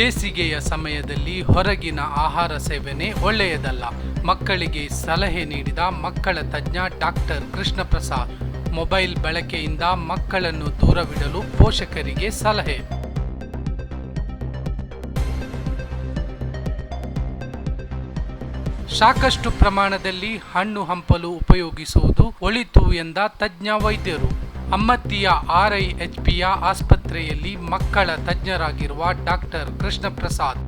ಬೇಸಿಗೆಯ ಸಮಯದಲ್ಲಿ ಹೊರಗಿನ ಆಹಾರ ಸೇವನೆ ಒಳ್ಳೆಯದಲ್ಲ. ಮಕ್ಕಳಿಗೆ ಸಲಹೆ ನೀಡಿದ ಮಕ್ಕಳ ತಜ್ಞ ಡಾಕ್ಟರ್ ಕೃಷ್ಣ ಪ್ರಸಾದ್ ಮೊಬೈಲ್ ಬಳಕೆಯಿಂದ ಮಕ್ಕಳನ್ನು ದೂರವಿಡಲು ಪೋಷಕರಿಗೆ ಸಲಹೆ. ಸಾಕಷ್ಟು ಪ್ರಮಾಣದಲ್ಲಿ ಹಣ್ಣು ಹಂಪಲು ಉಪಯೋಗಿಸುವುದು ಒಳಿತು ಎಂದ ತಜ್ಞ ವೈದ್ಯರು. ಅಮ್ಮತ್ತಿಯ ಆರ್ಐಎಚ್ಪಿಯ ಆಸ್ಪತ್ರೆಯಲ್ಲಿ ಮಕ್ಕಳ ತಜ್ಞರಾಗಿರುವ ಡಾಕ್ಟರ್ ಕೃಷ್ಣ ಪ್ರಸಾದ್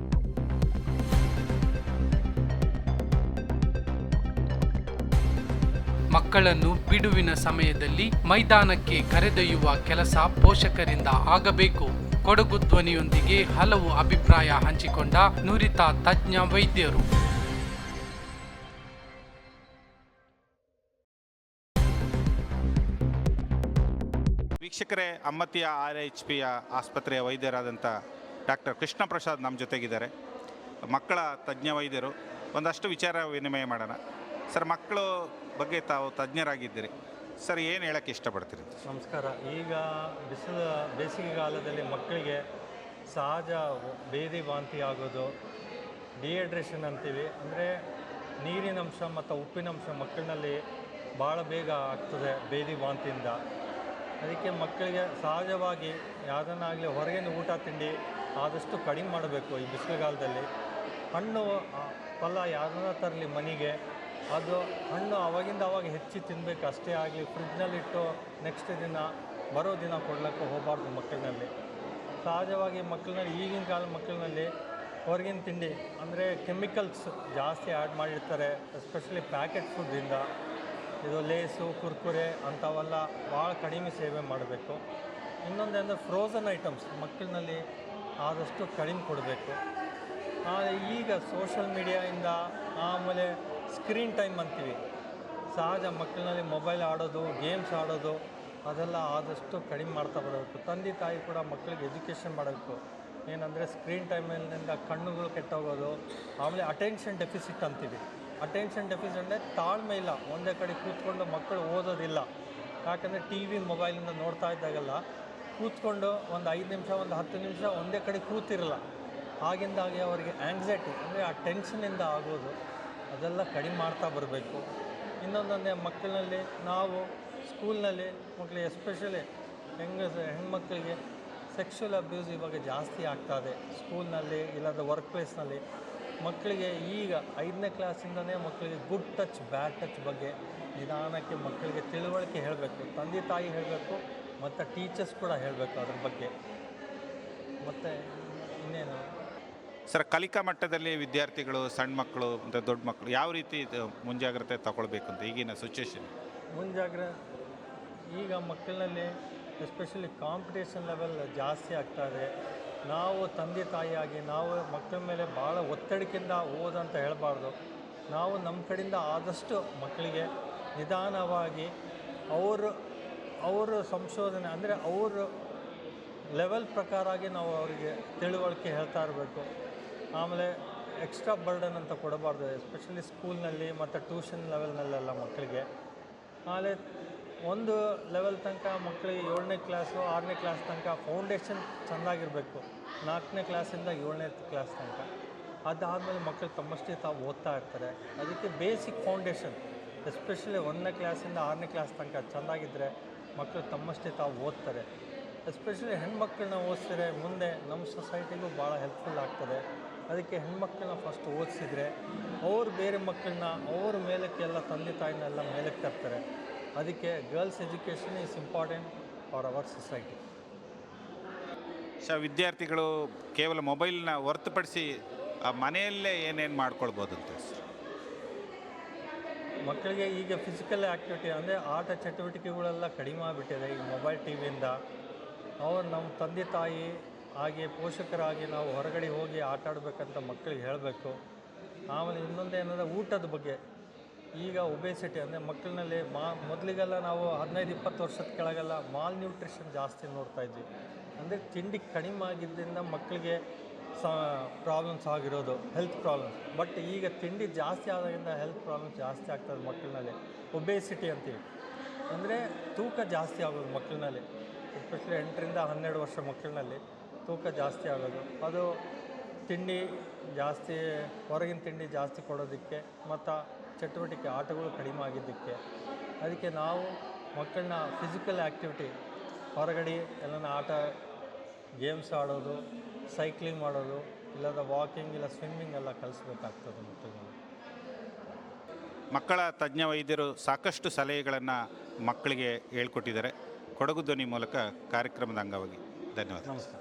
ಮಕ್ಕಳನ್ನು ಬಿಡುವಿನ ಸಮಯದಲ್ಲಿ ಮೈದಾನಕ್ಕೆ ಕರೆದೊಯ್ಯುವ ಕೆಲಸ ಪೋಷಕರಿಂದ ಆಗಬೇಕು. ಕೊಡಗು ಧ್ವನಿಯೊಂದಿಗೆ ಹಲವು ಅಭಿಪ್ರಾಯ ಹಂಚಿಕೊಂಡ ನುರಿತ ತಜ್ಞ ವೈದ್ಯರು. ವೀಕ್ಷಕರೇ, ಅಮ್ಮತಿಯ ಆರ್ ಎಚ್ ಪಿಯ ಆಸ್ಪತ್ರೆಯ ವೈದ್ಯರಾದಂಥ ಡಾಕ್ಟರ್ ಕೃಷ್ಣ ಪ್ರಸಾದ್ ನಮ್ಮ ಜೊತೆಗಿದ್ದಾರೆ. ಮಕ್ಕಳ ತಜ್ಞ ವೈದ್ಯರು, ಒಂದಷ್ಟು ವಿಚಾರ ವಿನಿಮಯ ಮಾಡೋಣ. ಸರ್, ಮಕ್ಕಳು ಬಗ್ಗೆ ತಾವು ತಜ್ಞರಾಗಿದ್ದೀರಿ. ಸರ್, ಏನು ಹೇಳೋಕ್ಕೆ ಇಷ್ಟಪಡ್ತೀರಿ? ನಮಸ್ಕಾರ. ಈಗ ಬಿಸಿಲು ಬೇಸಿಗೆಗಾಲದಲ್ಲಿ ಮಕ್ಕಳಿಗೆ ಸಹಜ ಬೇದಿ ವಾಂತಿ ಆಗೋದು, ಡಿಹೈಡ್ರೇಷನ್ ಅಂತೀವಿ. ಅಂದರೆ ನೀರಿನಂಶ ಮತ್ತು ಉಪ್ಪಿನಂಶ ಮಕ್ಕಳಲ್ಲಿ ಭಾಳ ಬೇಗ ಆಗ್ತದೆ ಬೇದಿ ವಾಂತಿಯಿಂದ. ಅದಕ್ಕೆ ಮಕ್ಕಳಿಗೆ ಸಹಜವಾಗಿ ಯಾವುದನ್ನಾಗಲಿ ಹೊರಗಿನ ಊಟ, ತಿಂಡಿ ಆದಷ್ಟು ಕಡಿಮೆ ಮಾಡಬೇಕು ಈ ಬಿಸಿಲುಗಾಲದಲ್ಲಿ. ಹಣ್ಣು ಫಲ ಯಾವುದನ್ನ ತರಲಿ ಮನೆಗೆ, ಅದು ಹಣ್ಣು ಅವಾಗಿಂದ ಅವಾಗ ಹೆಚ್ಚಿ ತಿನ್ನಬೇಕು ಅಷ್ಟೇ ಆಗಲಿ ಫ್ರಿಜ್ನಲ್ಲಿಟ್ಟು ನೆಕ್ಸ್ಟ್ ದಿನ, ಬರೋ ದಿನ ಕೊಡ್ಲಿಕ್ಕೆ ಹೋಗಬಾರ್ದು ಮಕ್ಕಳಿನಲ್ಲಿ. ಸಹಜವಾಗಿ ಮಕ್ಕಳಿನಲ್ಲಿ, ಈಗಿನ ಕಾಲ ಮಕ್ಕಳಿನಲ್ಲಿ ಹೊರಗಿನ ತಿಂಡಿ ಅಂದರೆ ಕೆಮಿಕಲ್ಸ್ ಜಾಸ್ತಿ ಆ್ಯಡ್ ಮಾಡಿರ್ತಾರೆ ಎಸ್ಪೆಷಲಿ ಪ್ಯಾಕೆಟ್ ಫುಡ್ಡಿಂದ ಇದು ಲೇಸು, ಕುರ್ಕುರೆ ಅಂಥವೆಲ್ಲ ಭಾಳ ಕಡಿಮೆ ಸೇವೆ ಮಾಡಬೇಕು. ಇನ್ನೊಂದಂದರೆ ಫ್ರೋಝನ್ ಐಟಮ್ಸ್ ಮಕ್ಕಳಿನಲ್ಲಿ ಆದಷ್ಟು ಕಡಿಮೆ ಕೊಡಬೇಕು. ಈಗ ಸೋಷಲ್ ಮೀಡಿಯಾಯಿಂದ ಆಮೇಲೆ ಸ್ಕ್ರೀನ್ ಟೈಮ್ ಅಂತೀವಿ. ಸಹಜ ಮಕ್ಕಳಿನಲ್ಲಿ ಮೊಬೈಲ್ ಆಡೋದು ಗೇಮ್ಸ್ ಆಡೋದು, ಅದೆಲ್ಲ ಆದಷ್ಟು ಕಡಿಮೆ ಮಾಡ್ತಾ ಬರಬೇಕು. ತಂದೆ, ತಾಯಿ ಕೂಡ ಮಕ್ಕಳಿಗೆ ಎಜುಕೇಷನ್ ಮಾಡಬೇಕು. ಏನಂದರೆ ಸ್ಕ್ರೀನ್ ಟೈಮಿನಿಂದ ಕಣ್ಣುಗಳು ಕೆಟ್ಟೋಗೋದು, ಆಮೇಲೆ ಅಟೆನ್ಷನ್ ಡೆಫಿಸಿಟ್ ಅಂತೀವಿ. ಅಟೆನ್ಷನ್ ಡೆಫಿಸಿಟ್ ಅಂದರೆ ತಾಳ್ಮೆ ಇಲ್ಲ. ಒಂದೇ ಕಡೆ ಕೂತ್ಕೊಂಡು ಮಕ್ಕಳು ಓದೋದಿಲ್ಲ. ಯಾಕಂದರೆ ಟಿ ವಿ ಮೊಬೈಲಿಂದ ನೋಡ್ತಾ ಇದ್ದಾಗೆಲ್ಲ ಕೂತ್ಕೊಂಡು ಒಂದು ಐದು ನಿಮಿಷ, ಒಂದು ಹತ್ತು ನಿಮಿಷ ಒಂದೇ ಕಡೆ ಕೂತಿರಲ್ಲ. ಆಗಿಂದಾಗೆ ಅವರಿಗೆ ಆ್ಯಂಗ್ಸೈಟಿ ಅಂದರೆ ಆ ಟೆನ್ಷನಿಂದ ಆಗೋದು. ಅದೆಲ್ಲ ಕಡಿಮೆ ಮಾಡ್ತಾ ಬರಬೇಕು. ಇನ್ನೊಂದೊಂದೇ ಮಕ್ಕಳಲ್ಲಿ ನಾವು ಸ್ಕೂಲ್ನಲ್ಲಿ ಮಕ್ಕಳಿಗೆ ಎಸ್ಪೆಷಲಿ ಹೆಂಗ ಹೆಣ್ಮಕ್ಳಿಗೆ ಸೆಕ್ಷುವಲ್ ಅಬ್ಯೂಸ್ ಇವಾಗ ಜಾಸ್ತಿ ಆಗ್ತಾ ಇದೆ. ಸ್ಕೂಲ್ನಲ್ಲಿ ಇಲ್ಲಾಂದ್ರೆ ವರ್ಕ್ ಪ್ಲೇಸ್ನಲ್ಲಿ ಮಕ್ಕಳಿಗೆ ಈಗ ಐದನೇ ಕ್ಲಾಸಿಂದನೇ ಮಕ್ಕಳಿಗೆ ಗುಡ್ ಟಚ್ ಬ್ಯಾಡ್ ಟಚ್ ಬಗ್ಗೆ ನಿಧಾನಕ್ಕೆ ಮಕ್ಕಳಿಗೆ ತಿಳುವಳಿಕೆ ಹೇಳಬೇಕು ತಂದೆ ತಾಯಿ ಹೇಳಬೇಕು ಮತ್ತು ಟೀಚರ್ಸ್ ಕೂಡ ಹೇಳಬೇಕು ಅದ್ರ ಬಗ್ಗೆ. ಮತ್ತು ಇನ್ನೇನು? ಸರ್ ಕಲಿಕಾ ಮಟ್ಟದಲ್ಲಿ ವಿದ್ಯಾರ್ಥಿಗಳು ಸಣ್ಣ ಮಕ್ಕಳು ಮತ್ತು ದೊಡ್ಡ ಮಕ್ಕಳು ಯಾವ ರೀತಿ ಮುಂಜಾಗ್ರತೆ ತಗೊಳ್ಬೇಕು ಅಂತ ಈಗಿನ ಸಿಚುವೇಶನ್ ಮುಂಜಾಗ್ರ ಈಗ ಮಕ್ಕಳಲ್ಲಿ ಎಸ್ಪೆಷಲಿ ಕಾಂಪಿಟೇಷನ್ ಲೆವೆಲ್ ಜಾಸ್ತಿ ಆಗ್ತಾ ಇದೆ. ನಾವು ತಂದೆ ತಾಯಿಯಾಗಿ, ನಾವು ಮಕ್ಕಳ ಮೇಲೆ ಭಾಳ ಒತ್ತಡಕ್ಕಿಂತ ಓದಂತ ಹೇಳಬಾರ್ದು. ನಾವು ನಮ್ಮ ಕಡೆಯಿಂದ ಆದಷ್ಟು ಮಕ್ಕಳಿಗೆ ನಿಧಾನವಾಗಿ ಅವರು ಅವರು ಸಂಶೋಧನೆ, ಅಂದರೆ ಅವರು ಲೆವೆಲ್ ಪ್ರಕಾರ ಆಗಿ ನಾವು ಅವರಿಗೆ ತಿಳುವಳಿಕೆ ಹೇಳ್ತಾ ಇರಬೇಕು. ಆಮೇಲೆ ಎಕ್ಸ್ಟ್ರಾ ಬರ್ಡನ್ ಅಂತ ಕೊಡಬಾರ್ದು ಎಸ್ಪೆಷಲಿ ಸ್ಕೂಲ್ನಲ್ಲಿ ಮತ್ತು ಟ್ಯೂಷನ್ ಲೆವೆಲ್ನಲ್ಲೆಲ್ಲ ಮಕ್ಕಳಿಗೆ. ಆಮೇಲೆ ಒಂದು ಲೆವೆಲ್ ತನಕ ಮಕ್ಕಳಿಗೆ ಏಳನೇ ಕ್ಲಾಸು ಆರನೇ ಕ್ಲಾಸ್ ತನಕ ಫೌಂಡೇಶನ್ ಚೆನ್ನಾಗಿರಬೇಕು ನಾಲ್ಕನೇ ಕ್ಲಾಸಿಂದ ಏಳನೇ ಕ್ಲಾಸ್ ತನಕ. ಅದಾದಮೇಲೆ ಮಕ್ಕಳು ತಮ್ಮಷ್ಟೇ ತಾವು ಓದ್ತಾ ಇರ್ತಾರೆ. ಅದಕ್ಕೆ ಬೇಸಿಕ್ ಫೌಂಡೇಶನ್ ಎಸ್ಪೆಷಲಿ ಒಂದನೇ ಕ್ಲಾಸಿಂದ ಆರನೇ ಕ್ಲಾಸ್ ತನಕ ಚೆಂದಾಗಿದ್ದರೆ ಮಕ್ಕಳು ತಮ್ಮಷ್ಟೇ ತಾವು ಓದ್ತಾರೆ. ಎಸ್ಪೆಷಲಿ ಹೆಣ್ಮಕ್ಳನ್ನ ಓದಿಸಿದ್ರೆ ಮುಂದೆ ನಮ್ಮ ಸೊಸೈಟಿಗೂ ಭಾಳ ಹೆಲ್ಪ್ಫುಲ್ ಆಗ್ತದೆ. ಅದಕ್ಕೆ ಹೆಣ್ಮಕ್ಳನ್ನ ಫಸ್ಟ್ ಓದಿಸಿದ್ರೆ ಅವ್ರು ಬೇರೆ ಮಕ್ಕಳನ್ನ ಅವ್ರ ಮೇಲಕ್ಕೆಲ್ಲ ತಂದೆ ತಾಯಿನೆಲ್ಲ ಮೇಲಕ್ಕೆ ತರ್ತಾರೆ. ಅದಕ್ಕೆ girls education is important for our society ಸ ವಿದ್ಯಾರ್ಥಿಗಳು ಕೇವಲ ಮೊಬೈಲ್ನ ಹೊರತುಪಡಿಸಿ ಆ ಮನೆಯಲ್ಲೇ ಏನೇನು ಮಾಡ್ಕೊಳ್ಬೋದು ಅಂತ ಸರ್? ಮಕ್ಕಳಿಗೆ ಈಗ ಫಿಸಿಕಲ್ ಆ್ಯಕ್ಟಿವಿಟಿ ಅಂದರೆ ಆಟ ಚಟುವಟಿಕೆಗಳೆಲ್ಲ ಕಡಿಮೆ ಆಗಿಬಿಟ್ಟಿದೆ. ಈ ಮೊಬೈಲ್ ಟಿ ವಿಯಿಂದ ಅವ್ರು ನಮ್ಮ ತಂದೆ ತಾಯಿ ಹಾಗೆ ಪೋಷಕರಾಗಿ ನಾವು ಹೊರಗಡೆ ಹೋಗಿ ಆಟ ಆಡಬೇಕಂತ ಮಕ್ಕಳಿಗೆ ಹೇಳಬೇಕು. ಆಮೇಲೆ ಇನ್ನೊಂದು ಏನಂದರೆ ಊಟದ ಬಗ್ಗೆ. ಈಗ ಒಬೇಸಿಟಿ ಅಂದರೆ ಮಕ್ಕಳಲ್ಲಿ ಮಾ, ಮೊದಲಿಗೆಲ್ಲ ನಾವು ಹದಿನೈದು, ಇಪ್ಪತ್ತು ವರ್ಷದ ಕೆಳಗೆಲ್ಲ ಮಾಲ್ ನ್ಯೂಟ್ರಿಷನ್ ಜಾಸ್ತಿ ನೋಡ್ತಾ ಇದ್ವಿ. ಅಂದರೆ ತಿಂಡಿ ಕಡಿಮೆ ಆಗಿದ್ದರಿಂದ ಮಕ್ಕಳಿಗೆ ಸ ಪ್ರಾಬ್ಲಮ್ಸ್ ಆಗಿರೋದು ಹೆಲ್ತ್ ಪ್ರಾಬ್ಲಮ್ಸ್ ಬಟ್ ಈಗ ತಿಂಡಿ ಜಾಸ್ತಿ ಆದಾಗಿಂದ ಹೆಲ್ತ್ ಪ್ರಾಬ್ಲಮ್ಸ್ ಜಾಸ್ತಿ ಆಗ್ತದೆ ಮಕ್ಕಳಲ್ಲಿ ಒಬೇಸಿಟಿ ಅಂತೀವಿ. ಅಂದರೆ ತೂಕ ಜಾಸ್ತಿ ಆಗೋದು ಮಕ್ಕಳಲ್ಲಿ ಎಸ್ಪೆಷಲಿ ಎಂಟರಿಂದ ಹನ್ನೆರಡು ವರ್ಷ ಮಕ್ಕಳಲ್ಲಿ ತೂಕ ಜಾಸ್ತಿ ಆಗೋದು. ಅದು ತಿಂಡಿ ಜಾಸ್ತಿ, ಹೊರಗಿನ ತಿಂಡಿ ಜಾಸ್ತಿ ಕೊಡೋದಕ್ಕೆ ಮತ್ತು ಚಟುವಟಿಕೆ ಆಟಗಳು ಕಡಿಮೆ ಆಗಿದ್ದಕ್ಕೆ ಅದಕ್ಕೆ ನಾವು ಮಕ್ಕಳನ್ನ ಫಿಸಿಕಲ್ ಆ್ಯಕ್ಟಿವಿಟಿ ಹೊರಗಡೆ ಎಲ್ಲನ ಆಟ ಗೇಮ್ಸ್ ಆಡೋದು ಸೈಕ್ಲಿಂಗ್ ಮಾಡೋದು ಇಲ್ಲದ ವಾಕಿಂಗ್ ಇಲ್ಲ ಸ್ವಿಮ್ಮಿಂಗ್ ಎಲ್ಲ ಕಲಿಸ್ಬೇಕಾಗ್ತದೆ ಮಕ್ಕಳಿಗೆ ಮಕ್ಕಳ ತಜ್ಞ ವೈದ್ಯರು ಸಾಕಷ್ಟು ಸಲಹೆಗಳನ್ನು ಮಕ್ಕಳಿಗೆ ಹೇಳ್ಕೊಟ್ಟಿದ್ದಾರೆ. ಕೊಡಗು ಧ್ವನಿ ಮೂಲಕ ಕಾರ್ಯಕ್ರಮದ ಅಂಗವಾಗಿ ಧನ್ಯವಾದ. ನಮಸ್ಕಾರ.